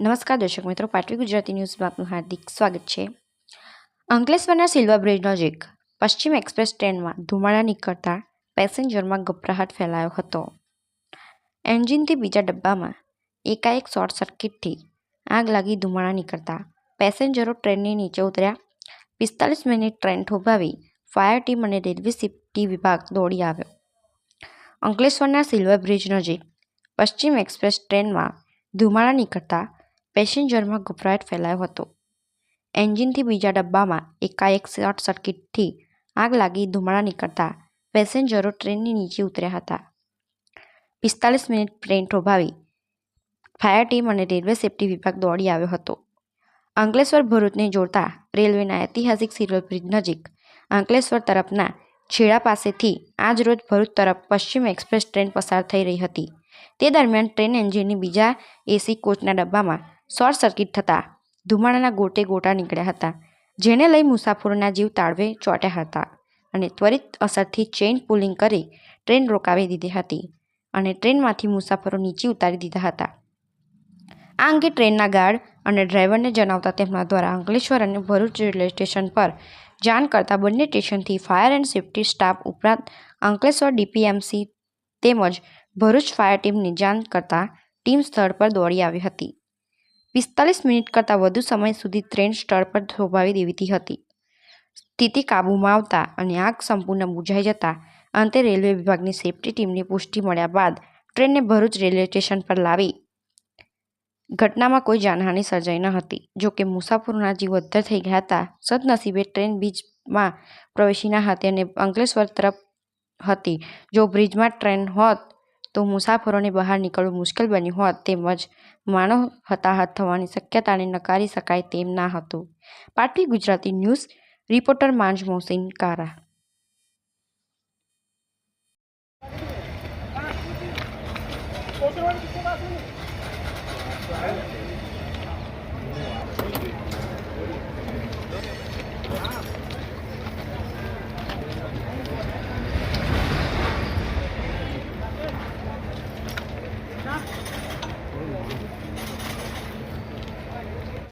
નમસ્કાર દર્શક મિત્રો, પાટવી ગુજરાતી ન્યૂઝમાં આપનું હાર્દિક સ્વાગત છે. અંકલેશ્વરના સિલ્વર બ્રિજ નજીક પશ્ચિમ એક્સપ્રેસ ટ્રેનમાં ધુમાડા નીકળતા પેસેન્જરમાં ગભરાહટ ફેલાયો હતો. એન્જિનથી બીજા ડબ્બામાં એકાએક શોર્ટ સર્કિટથી આગ લાગી ધુમાડા નીકળતા પેસેન્જરો ટ્રેનની નીચે ઉતર્યા. પિસ્તાલીસ મિનિટ ટ્રેન થોભાવી ફાયર ટીમ અને રેલવે સેફ્ટી વિભાગ દોડી આવ્યો. અંકલેશ્વરના સિલ્વર બ્રિજ નજીક પશ્ચિમ એક્સપ્રેસ ટ્રેનમાં ધુમાડા નીકળતા પેસેન્જરમાં ગભરાટ ફેલાયો હતો. એન્જિનથી બીજા ડબ્બામાં એકાએક શોર્ટ સર્કિટથી આગ લાગી ધુમાડા નીકળતા પેસેન્જરો ટ્રેનની નીચે ઉતર્યા હતા. પિસ્તાલીસ મિનિટ ટ્રેન થોભાવી ફાયર ટીમ અને રેલવે સેફ્ટી વિભાગ દોડી આવ્યો હતો. અંકલેશ્વર ભરૂચને જોડતા રેલવેના ઐતિહાસિક સિલ્વર બ્રિજ નજીક અંકલેશ્વર તરફના છેડા પાસેથી આજ રોજ ભરૂચ તરફ પશ્ચિમ એક્સપ્રેસ ટ્રેન પસાર થઈ રહી હતી. તે દરમિયાન ટ્રેન એન્જિનની બીજા એસી કોચના ડબ્બામાં શોર્ટ સર્કિટ થતાં ધુમાડાના ગોટે ગોટા નીકળ્યા હતા, જેને લઈ મુસાફરોના જીવ તાળવે ચોંટ્યા હતા અને ત્વરિત અસરથી ચેઇન પુલિંગ કરી ટ્રેન રોકાવી દીધી હતી અને ટ્રેનમાંથી મુસાફરો નીચે ઉતારી દીધા હતા. આ અંગે ટ્રેનના ગાર્ડ અને ડ્રાઈવરને જણાવતા તેમના દ્વારા અંકલેશ્વર અને ભરૂચ રેલવે સ્ટેશન પર જાણ કરતા બંને સ્ટેશનથી ફાયર એન્ડ સેફ્ટી સ્ટાફ ઉપરાંત અંકલેશ્વર ડીપીએમસી તેમજ ભરૂચ ફાયર ટીમની જાણ કરતા ટીમ સ્થળ પર દોડી આવી હતી. પિસ્તાલીસ મિનિટ કરતાં વધુ સમય સુધી ટ્રેન સ્થળ પર થોભાવી દેવીતી હતી. સ્થિતિ કાબૂમાં આવતા અને આગ સંપૂર્ણ બુઝાઈ જતા અંતે રેલવે વિભાગની સેફ્ટી ટીમની પુષ્ટિ મળ્યા બાદ ટ્રેનને ભરૂચ રેલવે સ્ટેશન પર લાવી. ઘટનામાં કોઈ જાનહાનિ સર્જાઈ ન હતી. જો કે મુસાફરોના જીવ અદ્ધર થઈ ગયા હતા, સદનસીબે ટ્રેન બીજમાં પ્રવેશી ન હતી અને અંકલેશ્વર તરફ હતી. જો બ્રિજમાં ટ્રેન હોત તો મુસાફરોને બહાર નીકળવું મુશ્કેલ બન્યું હોત તેમજ માનવ હતાહત થવાની શક્યતાને નકારી શકાય તેમ ના હતું. પાટલી ગુજરાતી ન્યૂઝ, રિપોર્ટર માંજ મોહસિન કારા. હા